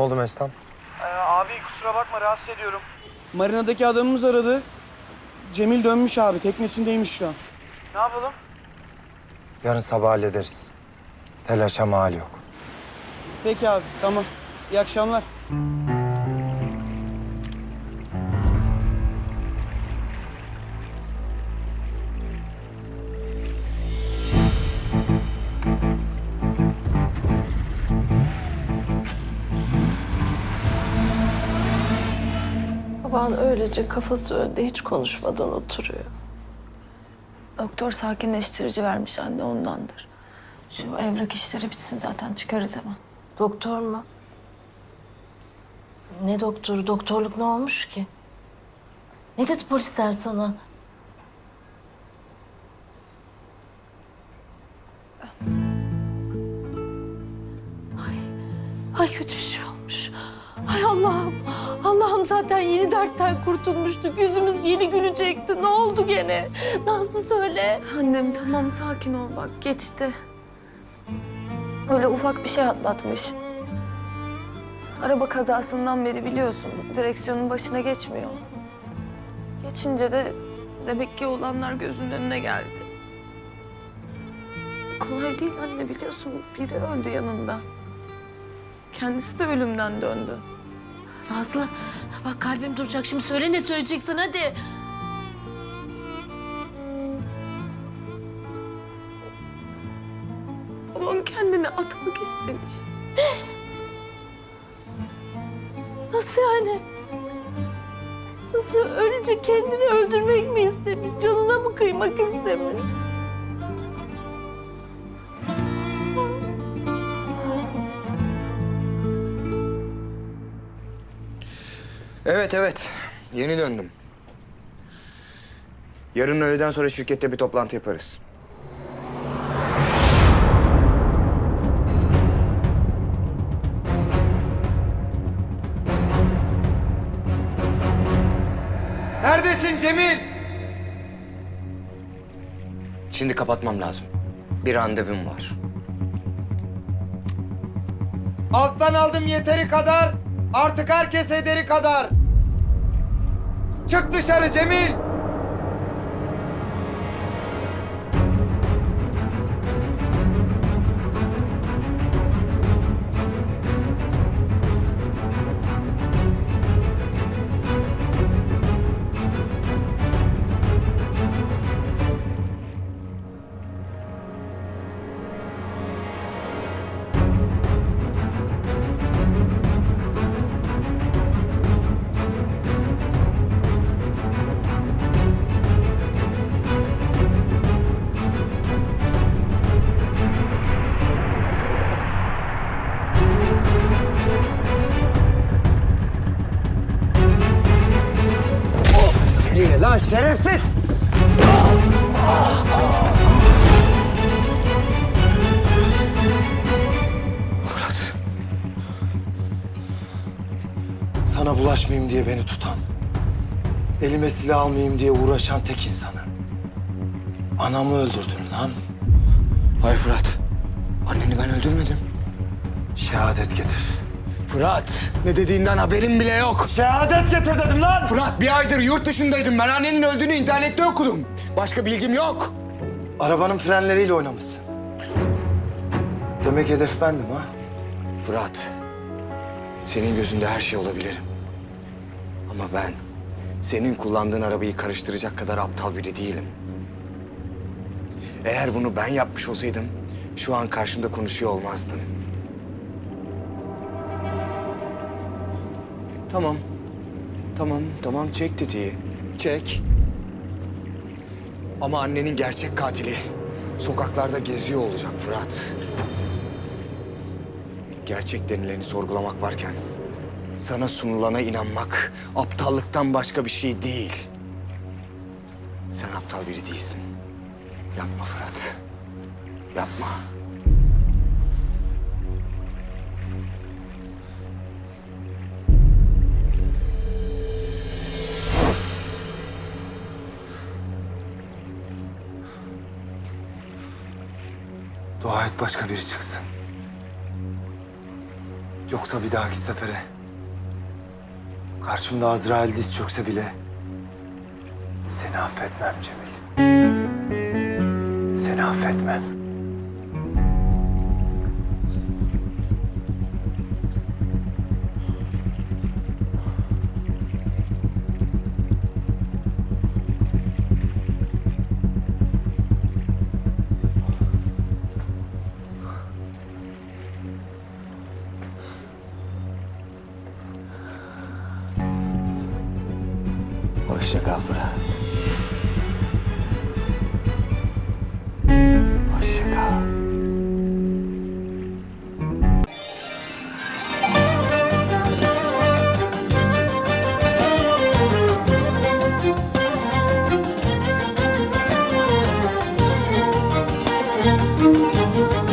Ne oldu Mestan? Ee, abi kusura bakma rahatsız ediyorum. Marinadaki adamımız aradı. Cemil dönmüş abi. Teknesindeymiş şu an. Ne yapalım? Yarın sabah hallederiz. Telaşa mal yok. Peki abi tamam. İyi akşamlar. Baban öylece kafası önde hiç konuşmadan oturuyor. Doktor sakinleştirici vermiş anne ondandır. Şu evrak işleri bitsin zaten çıkarız hemen. Doktor mu? Ne doktoru? Doktorluk ne olmuş ki? Ne dedi polisler sana? Ay, ay kötü bir şey olmuş. Zaten yeni dertten kurtulmuştuk. Yüzümüz yeni gülecekti. Ne oldu gene? Nazlı söyle. Annem tamam sakin ol bak geçti. Öyle ufak bir şey atlatmış. Araba kazasından beri biliyorsun direksiyonun başına geçmiyor. Geçince de demek ki olanlar gözünün önüne geldi. Kolay değil anne biliyorsun biri öldü yanında. Kendisi de ölümden döndü. Nazlı, bak kalbim duracak. Şimdi söyle ne söyleyeceksin hadi. Babam kendini atmak istemiş. Nasıl yani? Nasıl öylece kendini öldürmek mi istemiş? Canına mı kıymak istemiş? Evet evet. Yeni döndüm. Yarın öğleden sonra şirkette bir toplantı yaparız. Neredesin Cemil? Şimdi kapatmam lazım. Bir randevum var. Alttan aldım yeteri kadar. Artık herkes ederi kadar. Çık dışarı Cemil. Şerefsiz? Fırat. Sana bulaşmayayım diye beni tutan, elime silah almayayım diye uğraşan tek insanı. Anamı öldürdün lan. Hayır Fırat. Anneni ben öldürmedim. Şehadet getir. Fırat. Ne dediğinden haberim bile yok. Şehadet getir dedim lan! Fırat bir aydır yurt dışındaydım. Ben annenin öldüğünü internette okudum. Başka bilgim yok. Arabanın frenleriyle oynamışsın. Demek hedef bendim ha? Fırat. Senin gözünde her şey olabilirim. Ama ben senin kullandığın arabayı karıştıracak kadar aptal biri değilim. Eğer bunu ben yapmış olsaydım şu an karşımda konuşuyor olmazdın. Tamam. Tamam, tamam çek tetiği. Çek. Ama annenin gerçek katili sokaklarda geziyor olacak Fırat. Gerçek denileni sorgulamak varken sana sunulana inanmak aptallıktan başka bir şey değil. Sen aptal biri değilsin. Yapma Fırat. Yapma. Dua et başka biri çıksın. Yoksa bir dahaki sefere karşımda Azrail diz çökse bile seni affetmem Cemil. Seni affetmem. Hoşça kal Fırat.